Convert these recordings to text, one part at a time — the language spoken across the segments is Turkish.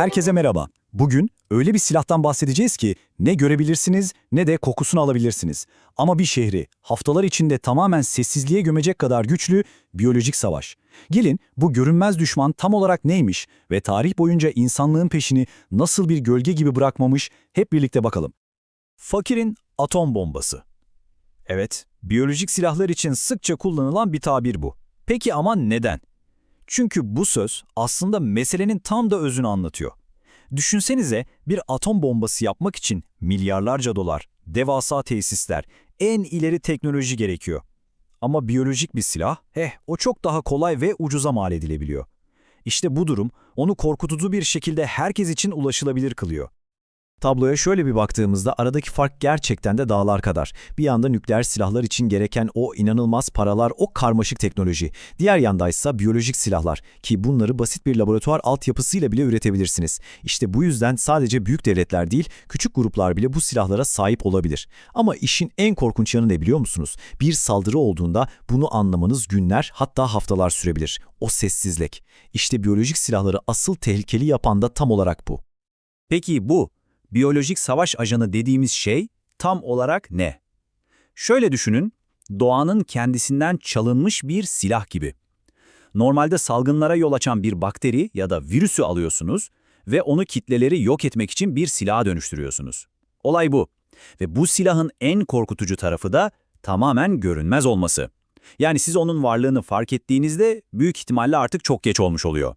Herkese merhaba. Bugün öyle bir silahtan bahsedeceğiz ki ne görebilirsiniz ne de kokusunu alabilirsiniz. Ama bir şehri haftalar içinde tamamen sessizliğe gömecek kadar güçlü biyolojik savaş. Gelin bu görünmez düşman tam olarak neymiş ve tarih boyunca insanlığın peşini nasıl bir gölge gibi bırakmamış hep birlikte bakalım. Fakirin atom bombası. Evet, biyolojik silahlar için sıkça kullanılan bir tabir bu. Peki ama neden? Çünkü bu söz aslında meselenin tam da özünü anlatıyor. Düşünsenize bir atom bombası yapmak için milyarlarca dolar, devasa tesisler, en ileri teknoloji gerekiyor. Ama biyolojik bir silah, eh o çok daha kolay ve ucuza mal edilebiliyor. İşte bu durum onu korkutucu bir şekilde herkes için ulaşılabilir kılıyor. Tabloya şöyle bir baktığımızda aradaki fark gerçekten de dağlar kadar. Bir yanda nükleer silahlar için gereken o inanılmaz paralar, o karmaşık teknoloji. Diğer yandaysa biyolojik silahlar ki bunları basit bir laboratuvar altyapısıyla bile üretebilirsiniz. İşte bu yüzden sadece büyük devletler değil, küçük gruplar bile bu silahlara sahip olabilir. Ama işin en korkunç yanı ne biliyor musunuz? Bir saldırı olduğunda bunu anlamanız günler hatta haftalar sürebilir. O sessizlik. İşte biyolojik silahları asıl tehlikeli yapan da tam olarak bu. Peki bu biyolojik savaş ajanı dediğimiz şey tam olarak ne? Şöyle düşünün, doğanın kendisinden çalınmış bir silah gibi. Normalde salgınlara yol açan bir bakteri ya da virüsü alıyorsunuz ve onu kitleleri yok etmek için bir silaha dönüştürüyorsunuz. Olay bu. Ve bu silahın en korkutucu tarafı da tamamen görünmez olması. Yani siz onun varlığını fark ettiğinizde büyük ihtimalle artık çok geç olmuş oluyor.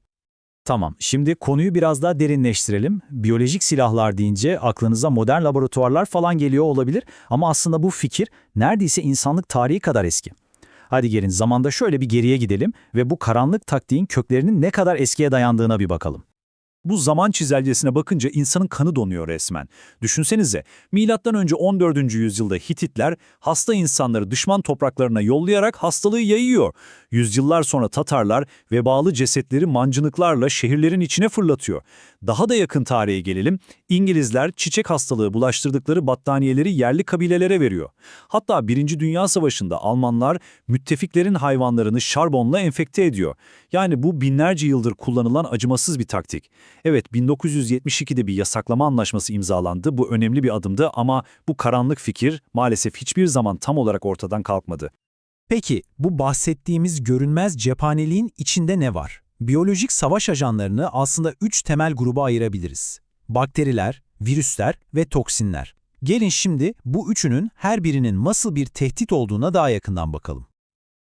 Tamam, şimdi konuyu biraz daha derinleştirelim. Biyolojik silahlar deyince aklınıza modern laboratuvarlar falan geliyor olabilir ama aslında bu fikir neredeyse insanlık tarihi kadar eski. Hadi gelin zamanda şöyle bir geriye gidelim ve bu karanlık taktiğin köklerinin ne kadar eskiye dayandığına bir bakalım. Bu zaman çizelgesine bakınca insanın kanı donuyor resmen. Düşünsenize, milattan önce 14. yüzyılda Hititler hasta insanları düşman topraklarına yollayarak hastalığı yayıyor. Yüzyıllar sonra Tatarlar vebalı cesetleri mancınıklarla şehirlerin içine fırlatıyor. Daha da yakın tarihe gelelim, İngilizler çiçek hastalığı bulaştırdıkları battaniyeleri yerli kabilelere veriyor. Hatta Birinci Dünya Savaşı'nda Almanlar müttefiklerin hayvanlarını şarbonla enfekte ediyor. Yani bu binlerce yıldır kullanılan acımasız bir taktik. Evet 1972'de bir yasaklama anlaşması imzalandı. Bu önemli bir adımdı ama bu karanlık fikir maalesef hiçbir zaman tam olarak ortadan kalkmadı. Peki bu bahsettiğimiz görünmez cephaneliğin içinde ne var? Biyolojik savaş ajanlarını aslında üç temel gruba ayırabiliriz. Bakteriler, virüsler ve toksinler. Gelin şimdi bu üçünün her birinin nasıl bir tehdit olduğuna daha yakından bakalım.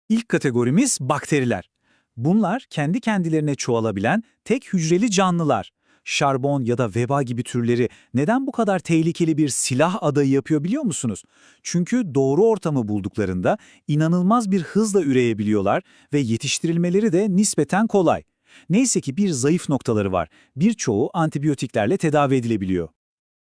İlk kategorimiz bakteriler. Bunlar kendi kendilerine çoğalabilen tek hücreli canlılar. Şarbon ya da veba gibi türleri neden bu kadar tehlikeli bir silah adayı yapıyor biliyor musunuz? Çünkü doğru ortamı bulduklarında inanılmaz bir hızla üreyebiliyorlar ve yetiştirilmeleri de nispeten kolay. Neyse ki bir zayıf noktaları var. Birçoğu antibiyotiklerle tedavi edilebiliyor.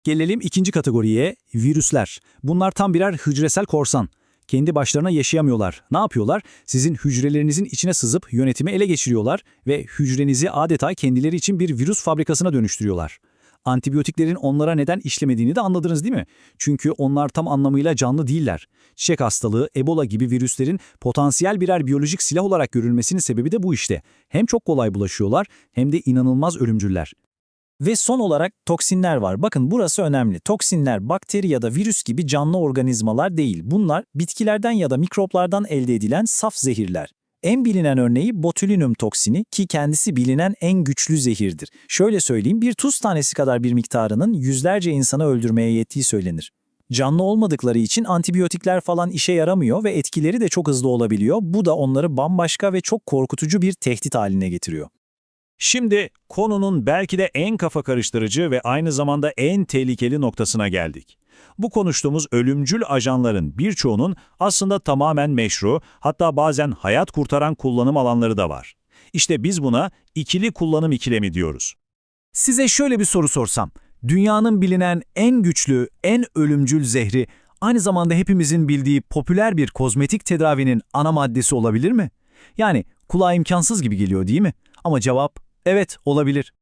Gelelim ikinci kategoriye, virüsler. Bunlar tam birer hücresel korsan. Kendi başlarına yaşayamıyorlar. Ne yapıyorlar? Sizin hücrelerinizin içine sızıp yönetimi ele geçiriyorlar ve hücrenizi adeta kendileri için bir virüs fabrikasına dönüştürüyorlar. Antibiyotiklerin onlara neden işlemediğini de anladınız değil mi? Çünkü onlar tam anlamıyla canlı değiller. Çiçek hastalığı, Ebola gibi virüslerin potansiyel birer biyolojik silah olarak görülmesinin sebebi de bu işte. Hem çok kolay bulaşıyorlar hem de inanılmaz ölümcüller. Ve son olarak toksinler var. Bakın burası önemli. Toksinler bakteri ya da virüs gibi canlı organizmalar değil. Bunlar bitkilerden ya da mikroplardan elde edilen saf zehirler. En bilinen örneği botulinum toksini ki kendisi bilinen en güçlü zehirdir. Şöyle söyleyeyim bir tuz tanesi kadar bir miktarının yüzlerce insanı öldürmeye yettiği söylenir. Canlı olmadıkları için antibiyotikler falan işe yaramıyor ve etkileri de çok hızlı olabiliyor. Bu da onları bambaşka ve çok korkutucu bir tehdit haline getiriyor. Şimdi konunun belki de en kafa karıştırıcı ve aynı zamanda en tehlikeli noktasına geldik. Bu konuştuğumuz ölümcül ajanların birçoğunun aslında tamamen meşru, hatta bazen hayat kurtaran kullanım alanları da var. İşte biz buna ikili kullanım ikilemi diyoruz. Size şöyle bir soru sorsam, dünyanın bilinen en güçlü, en ölümcül zehri aynı zamanda hepimizin bildiği popüler bir kozmetik tedavinin ana maddesi olabilir mi? Yani kulağa imkansız gibi geliyor değil mi? Ama cevap Evet, olabilir.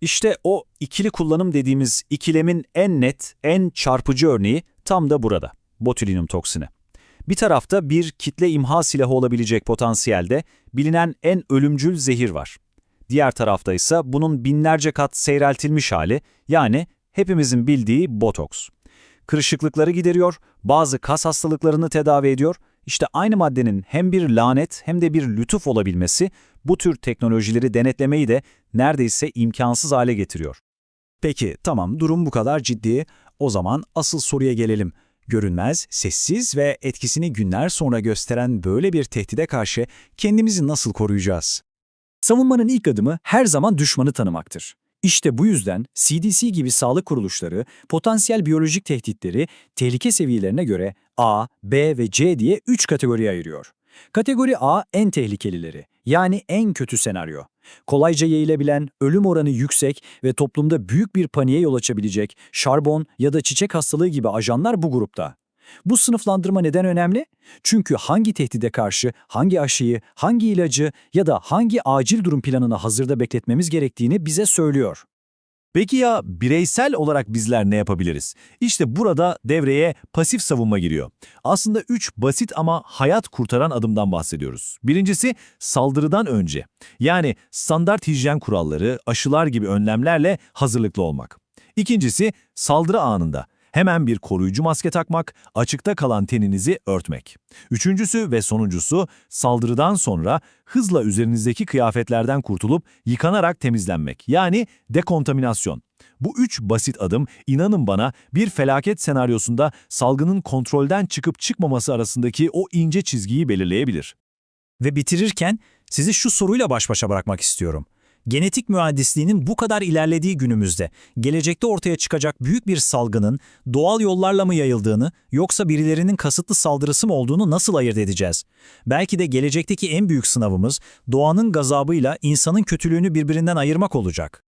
İşte o ikili kullanım dediğimiz ikilemin en net, en çarpıcı örneği tam da burada. Botulinum toksini. Bir tarafta bir kitle imha silahı olabilecek potansiyelde bilinen en ölümcül zehir var. Diğer tarafta ise bunun binlerce kat seyreltilmiş hali yani hepimizin bildiği botoks. Kırışıklıkları gideriyor, bazı kas hastalıklarını tedavi ediyor. İşte aynı maddenin hem bir lanet hem de bir lütuf olabilmesi bu tür teknolojileri denetlemeyi de neredeyse imkansız hale getiriyor. Peki tamam durum bu kadar ciddi. O zaman asıl soruya gelelim. Görünmez, sessiz ve etkisini günler sonra gösteren böyle bir tehdide karşı kendimizi nasıl koruyacağız? Savunmanın ilk adımı her zaman düşmanı tanımaktır. İşte bu yüzden CDC gibi sağlık kuruluşları potansiyel biyolojik tehditleri tehlike seviyelerine göre A, B ve C diye 3 kategoriye ayırıyor. Kategori A en tehlikelileri, yani en kötü senaryo. Kolayca yayılabilen, ölüm oranı yüksek ve toplumda büyük bir paniğe yol açabilecek şarbon ya da çiçek hastalığı gibi ajanlar bu grupta. Bu sınıflandırma neden önemli? Çünkü hangi tehdide karşı hangi aşıyı, hangi ilacı ya da hangi acil durum planını hazırda bekletmemiz gerektiğini bize söylüyor. Peki ya bireysel olarak bizler ne yapabiliriz? İşte burada devreye pasif savunma giriyor. Aslında üç basit ama hayat kurtaran adımdan bahsediyoruz. Birincisi saldırıdan önce. Yani standart hijyen kuralları, aşılar gibi önlemlerle hazırlıklı olmak. İkincisi saldırı anında. Hemen bir koruyucu maske takmak, açıkta kalan teninizi örtmek. Üçüncüsü ve sonuncusu saldırıdan sonra hızla üzerinizdeki kıyafetlerden kurtulup yıkanarak temizlenmek. Yani dekontaminasyon. Bu üç basit adım inanın bana bir felaket senaryosunda salgının kontrolden çıkıp çıkmaması arasındaki o ince çizgiyi belirleyebilir. Ve bitirirken sizi şu soruyla baş başa bırakmak istiyorum. Genetik mühendisliğinin bu kadar ilerlediği günümüzde gelecekte ortaya çıkacak büyük bir salgının doğal yollarla mı yayıldığını yoksa birilerinin kasıtlı saldırısı mı olduğunu nasıl ayırt edeceğiz? Belki de gelecekteki en büyük sınavımız doğanın gazabıyla insanın kötülüğünü birbirinden ayırmak olacak.